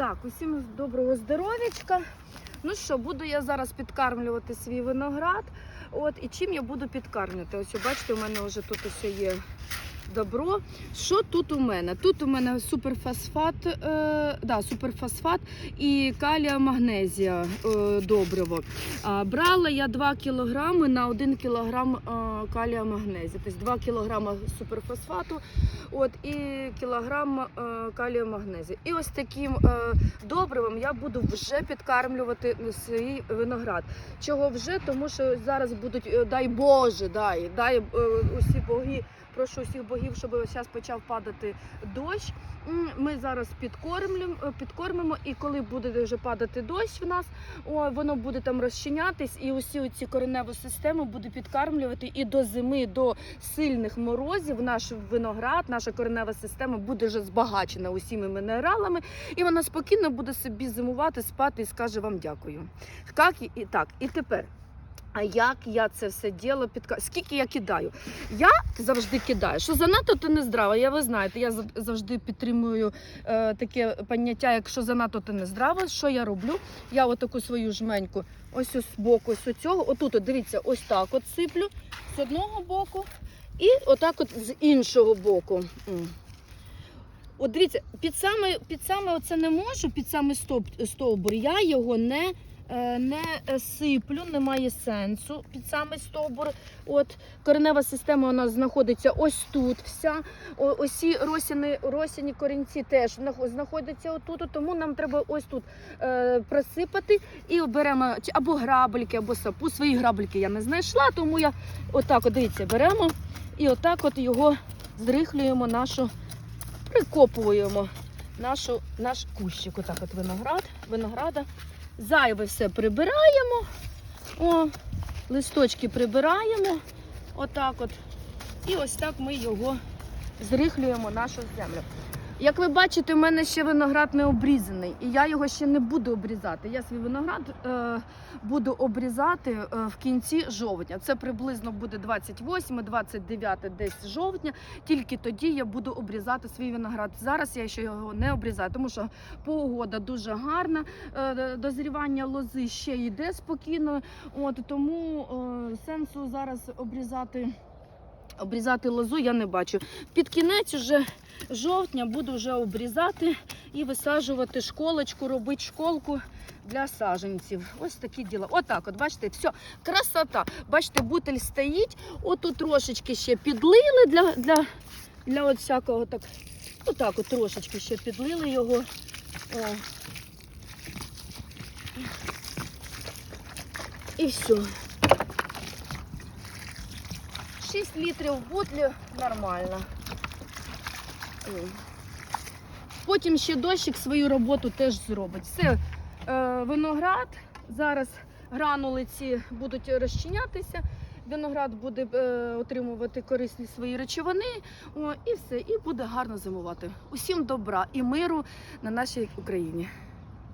Так, усім доброго здоров'ячка. Ну що, буду я зараз підкармлювати свій виноград. От, і чим я буду підкармлювати? Ось, бачите, у мене вже тут ось є добро. Що тут у мене? Тут у мене суперфосфат, е, да, суперфосфат і калія магнезія е, добриво. А, брала я 2 кг на 1 кг е, калія магнезія. Тобто 2 кг суперфосфату от, і кілограм е, калію магнезію. І ось таким е, добривом я буду вже підкармлювати свій виноград. Чого вже? Тому що зараз будуть, е, дай Боже, дай, дай е, усі боги. Прошу усіх богів, щоб зараз почав падати дощ. Ми зараз підкормлюємо, е, підкормимо, і коли буде вже падати дощ в нас, о, воно буде там розчинятись, і усі ці кореневу систему буде підкармлювати. І до зими, до сильних морозів, наш виноград, наша коренева система буде вже збагачена усіми мінералами, і вона спокійно буде собі зимувати, спати і скаже вам дякую. Як і, і так, і тепер. А як я це все діло підка... Скільки я кидаю? Я завжди кидаю, що занадто то не здраво. Я ви знаєте, я завжди підтримую е, таке поняття, якщо занадто то не здраво. Що я роблю? Я отаку свою жменьку, ось з боку, ось цього. Отут, от, дивіться, ось так от сиплю з одного боку і отак от з іншого боку. От дивіться, під саме, під саме оце не можу, під саме стовбур, я його не, не е, сиплю, немає сенсу під саме стовбур. От коренева система у нас знаходиться ось тут вся. Осі росяні, росяні корінці теж знаходяться отут, тому нам треба ось тут е, просипати і беремо або грабельки, або сапу. Свої грабельки я не знайшла, тому я отак, от, дивіться, беремо і отак от його зрихлюємо нашу прикопуємо нашу, наш кущик, отак от виноград, винограда. Зайве все прибираємо. О, листочки прибираємо. Отак от. І ось так ми його зрихлюємо нашу землю. Як ви бачите, в мене ще виноград не обрізаний, і я його ще не буду обрізати. Я свій виноград е, буду обрізати е, в кінці жовтня. Це приблизно буде 28-29 десь жовтня. Тільки тоді я буду обрізати свій виноград. Зараз я ще його не обрізаю, тому що погода дуже гарна. е, Дозрівання лози ще йде спокійно. От тому е, сенсу зараз обрізати. Обрізати лозу я не бачу. Під кінець уже жовтня буду вже обрізати і висаджувати школочку, робити школку для саджанців. Ось такі діла. Отак, от бачите, все, красота. Бачите, бутель стоїть. Отут трошечки ще підлили для, для, для от всякого так. Отак от трошечки ще підлили його. О. І все. 6 літрів в бутлі нормально. Потім ще дощик свою роботу теж зробить. Все, е, виноград. Зараз гранули ці будуть розчинятися. Виноград буде е, отримувати корисні свої речовини. І все, і буде гарно зимувати. Усім добра і миру на нашій Україні.